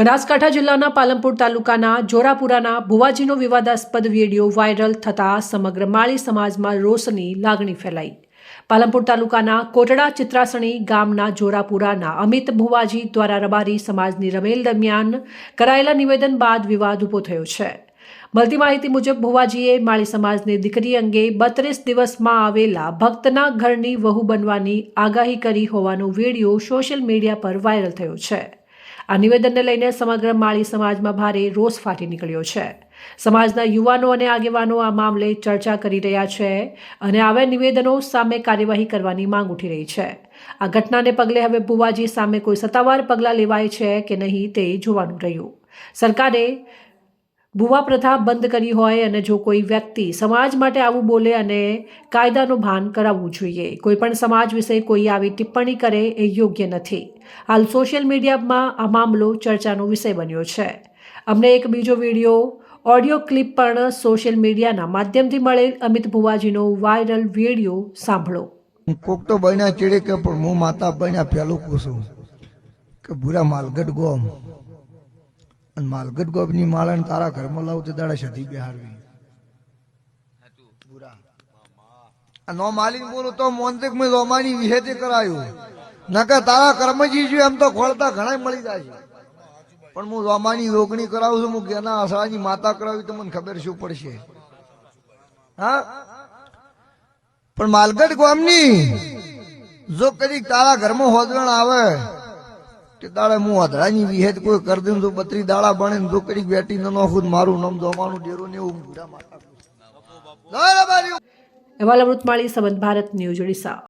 બનાસકાંઠા જિલ્લાના પાલનપુર તાલુકાના જોરાપુરાના ભુવાજીનો વિવાદાસ્પદ વીડિયો વાયરલ થતા સમગ્ર માળી સમાજમાં રોષની લાગણી ફેલાઈ. પાલનપુર તાલુકાના કોટડા ચિત્રાસણી ગામના જોરાપુરાના અમિત ભુવાજી દ્વારા રબારી સમાજની રમેલ દરમિયાન કરાયેલા નિવેદન બાદ વિવાદ ઊભો થયો છે. મળતી માહિતી મુજબ ભુવાજીએ માળી સમાજની દીકરી અંગે બત્રીસ દિવસમાં આવેલા ભક્તના ઘરની વહુ બનવાની આગાહી કરી હોવાનો વીડિયો સોશિયલ મીડિયા પર વાયરલ થયો છે. આ નિવેદનને લઈને સમગ્ર માળી સમાજમાં ભારે રોષ ફાટી નીકળ્યો છે. સમાજના યુવાનો અને આગેવાનો આ મામલે ચર્ચા કરી રહ્યા છે અને આવા નિવેદનો સામે કાર્યવાહી કરવાની માંગ ઉઠી રહી છે. આ ઘટનાને પગલે હવે ભુવાજી સામે કોઈ સત્તાવાર પગલાં લેવાય છે કે નહીં તે જોવાનું રહ્યું. સરકારે ભુવા પ્રથા બંધ કરી હોય અને જો કોઈ વ્યક્તિ સમાજ માટે આવું બોલે અને કાયદાનું ભાન કરાવવું જોઈએ, કોઈ પણ સમાજ વિશે કોઈ આવી ટિપ્પણી કરે એ યોગ્ય નથી. હાલ સોશિયલ મીડિયામાં આ મામલો ચર્ચાનો વિષય બન્યો છે. અમને એક બીજો વીડિયો, ઓડિયો ક્લિપ પણ સોશિયલ મીડિયાના માધ્યમથી મળેલ અમિત ભુવાજીનો વાયરલ વીડિયો સાંભળો. કોક તો બન્યા ચીડે કે પણ હું માતા બન્યા પેલું પૂછું કે બુરા માલગઢ ગોમ. અને માલગત ગોપની માળાને તારા ઘરમાં લાવું તે દાડા સધી બિહારવી. નો માલીને બોલું તો મોંતક મેં લોમાની વિહેતે કરાયું. નકર તારા કર્મજી છું એમ તો ખોળતા ઘણા મળી જાય પણ હું લોમાની રોગણી કરાવું છું, હું કેના આશાની માતા કરાવી તો મને ખબર શું પડશે. હા? પણ માલગઢ ગામની જો કદી તારા ઘરમાં હોદરણ આવે તે દાડે હું અધડાની વિહેત કોઈ કરી દઉં તો બત્રી દાડા ભણે ને કદી બેટી ન ખુદ મારું નામ જોવાનું ડેરો ને એવું. અહેવાલ અમૃતમાળી, સંબંધ ભારત ન્યૂઝ, ઓડિશા